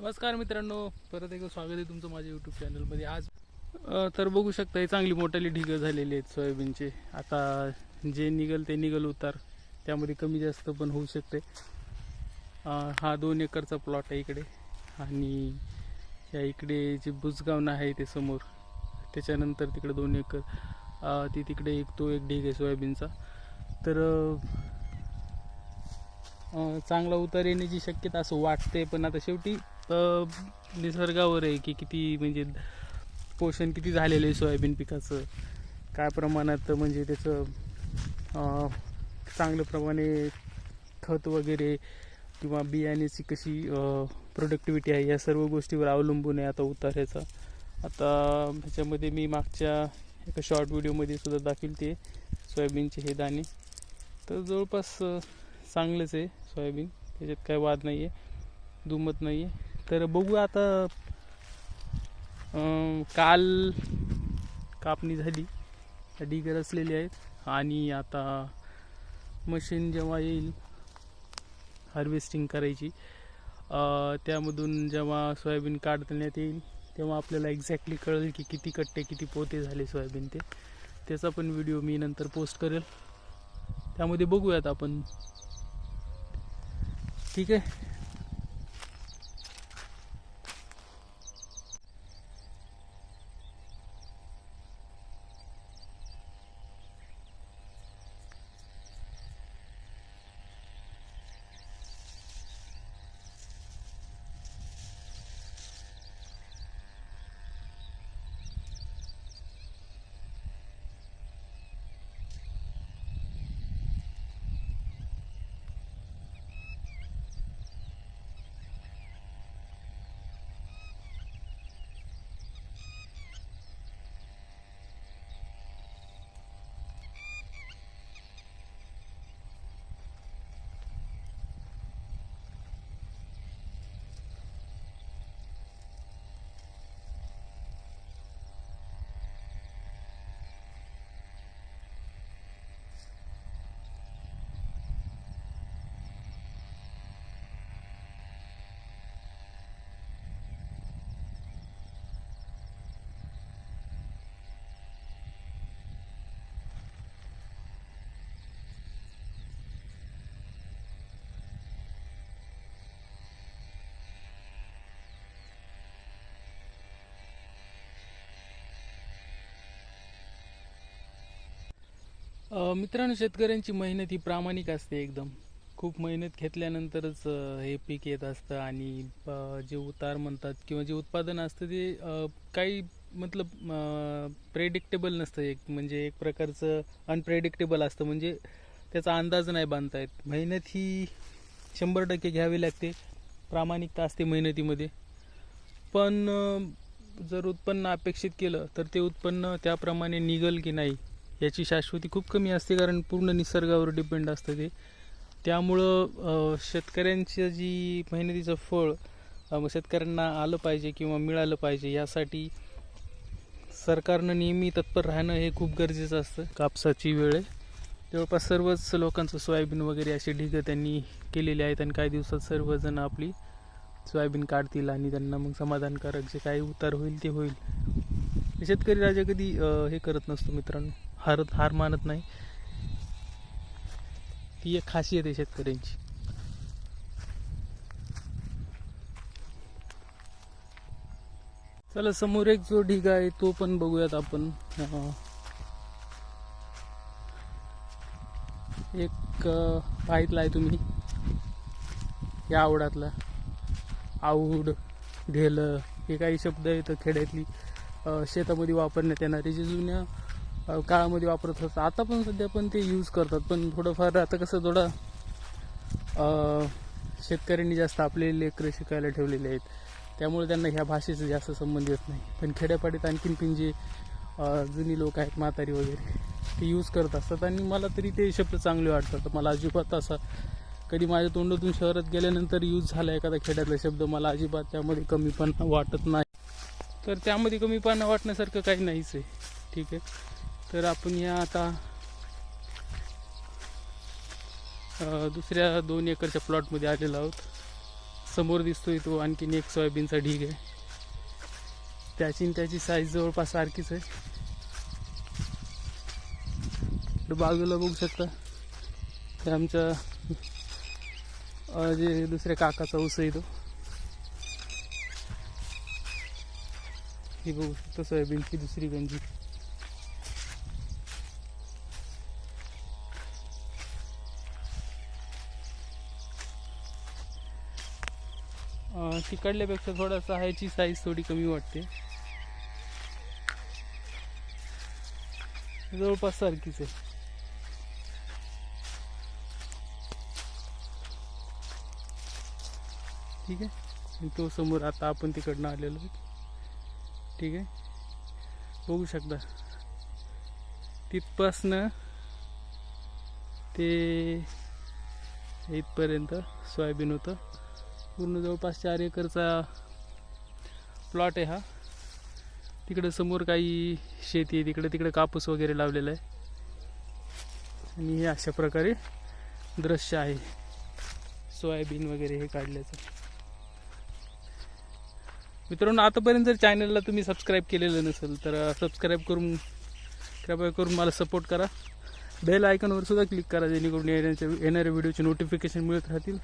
नमस्कार मित्रांनो. परत एकदा स्वागत आहे तुमचं माझ्या यूट्यूब चॅनलमध्ये आज तर बघू शकता हे चांगली मोठाली ढिगं झालेली आहेत सोयाबीनचे. आता जे निघल ते निघल उतार त्यामध्ये कमी जास्त पण होऊ शकते. हा दोन एकरचा प्लॉट आहे इकडे. आणि या इकडे जे बुजगाव आहे ते समोर त्याच्यानंतर तिकडे दोन एकर ती तिकडे एक तो एक ढीग आहे सोयाबीनचा. तर चांगला उतार येण्याची शक्यता असं वाटते पण आता शेवटी अं, निसर्गावर आहे की किती म्हणजे पोषण किती झालेलं आहे सोयाबीन पिकाचं काय प्रमाणात म्हणजे त्याचं चांगल्याप्रमाणे चांगल्या प्रमाणे खत वगैरे किंवा बियाण्याची कशी प्रोडक्टिव्हिटी आहे या सर्व गोष्टीवर अवलंबून आहे आता उतारायचा. आता ह्याच्यामध्ये मी मागच्या एका शॉर्ट व्हिडिओमध्ये सुद्धा दाखवते सोयाबीनचे हे दाणे. तर जवळपास चांगलंच आहे सोयाबीन. त्याच्यात काय वाद नाही आहे दुमत नाही आहे तर बघू आता काल कापणी झाली. ढिगर असलेली आहेत. आणि आता मशीन जेव्हा येईल हार्वेस्टिंग करायची. त्यामधून जेव्हा सोयाबीन काढण्यात येईल तेव्हा आपल्याला एक्झॅक्टली कळेल की किती कट्टे किती पोते झाले सोयाबीन ते. त्याचा पण व्हिडिओ मी नंतर पोस्ट करेल. त्यामध्ये बघूयात आपण. ठीक आहे? मित्रांनो शेतकऱ्यांची मेहनत ही प्रामाणिक असते एकदम. खूप मेहनत घेतल्यानंतरच हे पीक येत असतं आणि जे उतार म्हणतात किंवा जे उत्पादन असतं ते काही मतलब प्रेडिक्टेबल नसतं. एक म्हणजे एक प्रकारचं अनप्रेडिक्टेबल असतं. म्हणजे त्याचा अंदाज नाही बांधता येत. मेहनत ही शंभर टक्के घ्यावी लागते. प्रामाणिकता असते मेहनतीमध्ये. पण जर उत्पन्न अपेक्षित केलं तर ते उत्पन्न त्याप्रमाणे निघल की नाही याची शाश्वती खूप कमी असते कारण पूर्ण निसर्गावर डिपेंड असतं ते. त्यामुळं शेतकऱ्यांच्या शेतकऱ्यांची जी मेहनतीचं फळ मग शेतकऱ्यांना आलं पाहिजे किंवा मिळालं पाहिजे यासाठी सरकारनं नेहमी तत्पर राहणं हे खूप गरजेचं असतं. कापसाची वेळ आहे. जवळपास सर्वच लोकांचं सोयाबीन वगैरे असे ढिगं त्यांनी केलेले आहेत आणि काही दिवसात सर्वजण आपली सोयाबीन काढतील आणि त्यांना मग समाधानकारक जे काही उतार होईल ते होईल. शेतकरी राजा कधी हे करत नसतो मित्रांनो. हारत हार मानत नाही. ती एक खासियत आहे शेतकऱ्यांची. चला समोर एक जो ढिगा आहे तो पण बघूयात आपण. एक पाहितला आहे तुम्ही. या आवडातला. आऊड ढेल हे काही शब्द आहेत खेड्यातली शेतामध्ये वापरण्यात येणारे जे जुन्या काळामध्ये वापरत असतात. आता पण सध्या पण ते यूज करतात. पण थोडंफार आता कसं थोडं शेतकऱ्यांनी जास्त आपले लेकरं शिकायला ठेवलेले आहेत. त्यामुळे त्यांना ह्या भाषेचं जास्त संबंध येत नाही. पण खेड्यापाडीत आणखीन पण जे जुनी लोक आहेत म्हातारी वगैरे ते यूज करत असतात. आणि मला तरी ते शब्द चांगले वाटतात. मला अजिबात असा कधी माझ्या तोंडातून शहरात गेल्यानंतर यूज झाला एखादा खेड्यातला शब्द मला अजिबात त्यामध्ये कमीपणा वाटत नाही. तर त्यामध्ये कमीपणा वाटण्यासारखं काही नाहीच आहे. ठीक आहे? तर आपण या आता दुसऱ्या दोन एकरच्या प्लॉटमध्ये आलेलो आहोत. समोर दिसतोय तो आणखीन एक सोयाबीनचा ढीग आहे. त्याची आणि त्याची साईज जवळपास सारखीच आहे. बाजूला बघू शकता. हे आमच्या जे दुसऱ्या काकाचा ऊस आहे तो. ही बघू शकता सोयाबीनची दुसरी गंजी. तिकडल्यापेक्षा थोडासा ह्याची साईज थोडी कमी वाटते. जवळपास सारखीच आहे. ठीक आहे? तो समोर आता आपण तिकडनं आलेलो ठीक आहे? बघू शकता. तिथपासनं ते इथपर्यंत सोयाबीन होतं. पूर्ण जवळपास चार एकरचा प्लॉट आहे हा. तिकडं समोर काही शेती आहे तिकडे तिकडे कापूस वगैरे लावलेला आहे. आणि हे अशा प्रकारे दृश्य आहे. सोयाबीन वगैरे हे काढल्याचं. मित्रांनो आतापर्यंत जर चॅनलला तुम्ही सबस्क्राईब केलेलं नसेल तर सबस्क्राईब करून कृपया करून मला सपोर्ट करा. बेल आयकॉनवर सुद्धा क्लिक करा जेणेकरून येण्याच्या येणाऱ्या व्हिडिओचे नोटिफिकेशन मिळत राहतील.